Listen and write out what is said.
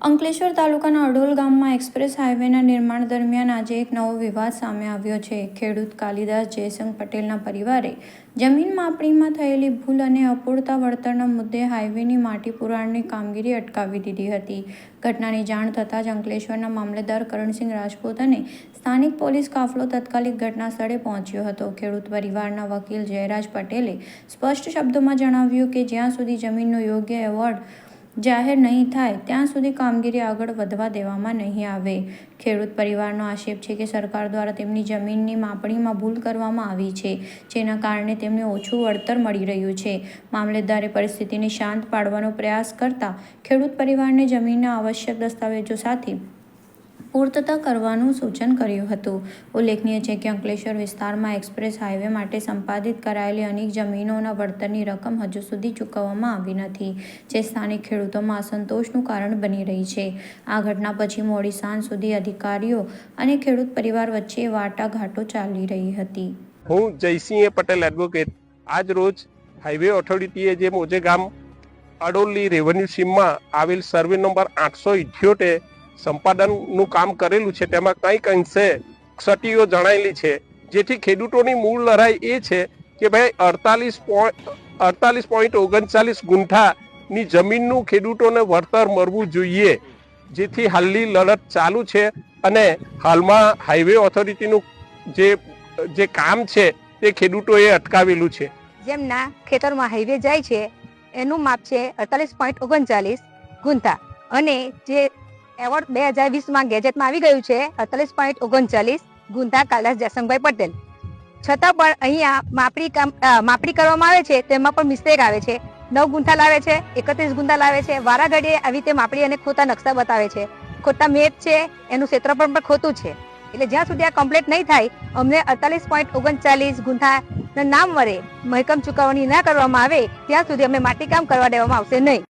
અંકલેશ્વર તાલુકાના અડોલ ગામમાં એક્સપ્રેસ હાઈવેના નિર્માણ દરમિયાન આજે એક નવો વિવાદ સામે આવ્યો છે. ખેડૂત કાલિદાસ જયસંગ પટેલના પરિવારે જમીન માપણીમાં થયેલી ભૂલ અને અપૂરતા વળતરના મુદ્દે હાઈવેની માટી પુરાણની કામગીરી અટકાવી દીધી હતી. ઘટનાની જાણ થતાં જ અંકલેશ્વરના મામલેદાર કરણસિંહ રાજપૂત અને સ્થાનિક પોલીસ કાફલો તાત્કાલિક ઘટના સ્થળે પહોંચ્યો હતો. ખેડૂત પરિવારના વકીલ જયરાજ પટેલે સ્પષ્ટ શબ્દોમાં જણાવ્યું કે જ્યાં સુધી જમીનનો યોગ્ય એવોર્ડ જાહેર નહીં થાય, ત્યાં સુધી કામગીરી આગળ વધવા દેવામાં નહીં આવે. ખેડૂત પરિવારનો આક્ષેપ છે કે સરકાર દ્વારા તેમની જમીનની માપણીમાં ભૂલ કરવામાં આવી છે, જેના કારણે તેમને ઓછું વળતર મળી રહ્યું છે. મામલેદારે પરિસ્થિતિને શાંત પાડવાનો પ્રયાસ કરતા ખેડૂત પરિવારને જમીનના આવશ્યક દસ્તાવેજો સાથે પૂર્તતા કરવાનું સૂચન કર્યું હતું. ઉલ્લેખનીય છે કે અંકલેશ્વર વિસ્તારમાં એક્સપ્રેસ હાઈવે માટે સંપાદિત કરાયેલી અનેક જમીનોના વળતરની રકમ હજુ સુધી ચૂકવવામાં આવી નથી, જે સ્થાનિક ખેડૂતોમાં અસંતોષનું કારણ બની રહી છે. આ ઘટના પછી મોડી સાંજ સુધી અધિકારીઓ અને ખેડૂત પરિવાર વચ્ચે વાટાઘાટો ચાલી રહી હતી. હું જયસિંહ પટેલ એડવોકેટ આજ રોજ હાઈવે ઓથોરિટીએ જે મોજે ગામ અડોલી રેવન્યુ સીમમાં આવેલ સર્વે નંબર આઠસો ઇઠ્યોતેર સંપાદનનું કામ કરેલું છે, તેમાં કંઈક અંશે ક્ષતિઓ જણાયેલી છે. જેથી ખેડૂતોની મૂળ લડાઈ એ છે કે ભાઈ અડતાલીસ પોઈન્ટ અડતાલીસ પોઈન્ટ ઓગણચાલીસ ગુંઠાની જમીનનું ખેડૂતોને વળતર મળવું જોઈએ. જેથી હાલની લડત ચાલુ છે અને હાલમાં હાઈવે ઓથોરિટીનું જે જે કામ છે તે ખેડૂતોએ અટકાવેલું છે. જેમના ખેતરમાં હાઈવે જાય છે, એનું માપ છે અડતાલીસ પોઈન્ટ ઓગણચાલીસ ગુંઠા. અને જે એવોર્ડ બે હજાર વીસમાં ગેજેટમાં આવી ગયું છે અડતાલીસ પોઈન્ટ ઓગણચાલીસ ગુંધા કાલદાસ જયસંગભાઈ પટેલ. છતાં પણ અહીંયા માપણી કામ માપણી કરવામાં આવે છે તેમાં પણ મિસ્ટેક આવે છે. નવ ગુંથા લાવે છે, એકત્રીસ ગુંથા લાવે છે. વારાઘડીએ આવી રીતે માપણી અને ખોટા નકશા બતાવે છે. ખોટા મેપ છે, એનું ક્ષેત્રફળ પણ ખોટું છે. એટલે જ્યાં સુધી આ કમ્પ્લીટ નહીં થાય, અમને અડતાલીસ પોઈન્ટ ઓગણચાલીસ ગુંઠા નામ વડે મહેકમ ચૂકવણી ના કરવામાં આવે, ત્યાં સુધી અમે માટીકામ કરવા દેવામાં આવશે નહીં.